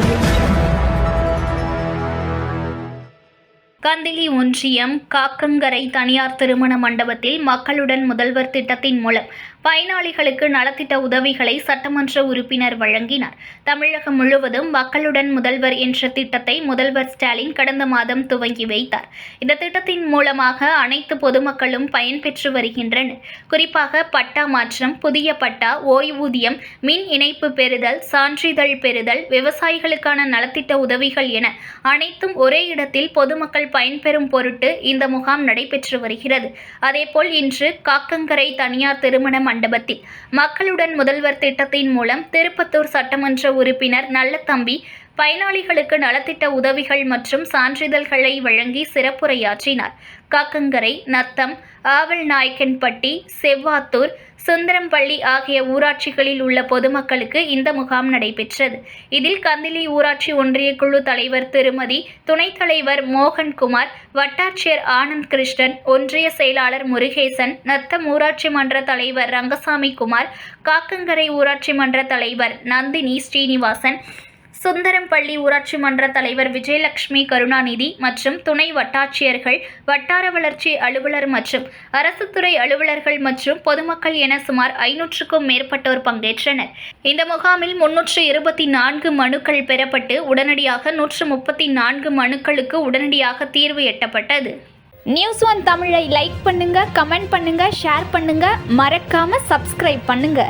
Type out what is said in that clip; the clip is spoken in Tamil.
audio. கந்திலி ஒன்றியம் காக்கங்கரை தனியார் திருமண மண்டபத்தில் மக்களுடன் முதல்வர் திட்டத்தின் மூலம் பயனாளிகளுக்கு நலத்திட்ட உதவிகளை சட்டமன்ற உறுப்பினர் வழங்கினார். தமிழகம் முழுவதும் மக்களுடன் முதல்வர் என்ற திட்டத்தை முதல்வர் ஸ்டாலின் கடந்த மாதம் துவங்கி வைத்தார். இந்த திட்டத்தின் மூலமாக அனைத்து பொதுமக்களும் பயன்பெற்று வருகின்றனர். குறிப்பாக பட்டா மாற்றம் புதிய பட்டா ஓய்வூதியம் மின் இணைப்பு பெறுதல் சான்றிதழ் பெறுதல் விவசாயிகளுக்கான நலத்திட்ட உதவிகள் என அனைத்தும் ஒரே இடத்தில் பொதுமக்கள் பயன்பெறும் பொருட்டு இந்த முகாம் நடைபெற்று வருகிறது. அதேபோல் இன்று காக்கங்கரை தனியார் திருமண மண்டபத்தில் மக்களுடன் முதல்வர் திட்டத்தின் மூலம் திருப்பத்தூர் சட்டமன்ற உறுப்பினர் நல்லதம்பி பயனாளிகளுக்கு நலத்திட்ட உதவிகள் மற்றும் சான்றிதழ்களை வழங்கி சிறப்புரையாற்றினார். காக்கங்கரை நத்தம் ஆவல் நாயக்கன்பட்டி செவ்வாத்தூர் சுந்தரம்பள்ளி ஆகிய ஊராட்சிகளில் உள்ள பொதுமக்களுக்கு இந்த முகாம் நடைபெற்றது. இதில் கந்திலி ஊராட்சி ஒன்றிய குழு தலைவர் திருமதி துணைத் தலைவர் மோகன்குமார் வட்டாட்சியர் ஆனந்த் கிருஷ்ணன் ஒன்றிய செயலாளர் முருகேசன் நத்தம் ஊராட்சி மன்ற தலைவர் ரங்கசாமி குமார் காக்கங்கரை ஊராட்சி மன்ற தலைவர் நந்தினி ஸ்ரீனிவாசன் சுந்தரம்பள்ளி ஊராட்சி மன்ற தலைவர் விஜயலட்சுமி கருணாநிதி மற்றும் துணை வட்டாட்சியர்கள் வட்டார வளர்ச்சி அலுவலர் மற்றும் அரசு துறை அலுவலர்கள் மற்றும் பொதுமக்கள் என சுமார் ஐநூற்றுக்கும் மேற்பட்டோர் பங்கேற்றனர். இந்த முகாமில் முன்னூற்று இருபத்தி நான்கு மனுக்கள் பெறப்பட்டு உடனடியாக நூற்று முப்பத்தி நான்கு மனுக்களுக்கு உடனடியாக தீர்வு எட்டப்பட்டது. நியூஸ் ஒன் தமிழை லைக் பண்ணுங்க கமெண்ட் பண்ணுங்க ஷேர் பண்ணுங்க. மறக்காம சப்ஸ்கிரைப் பண்ணுங்க.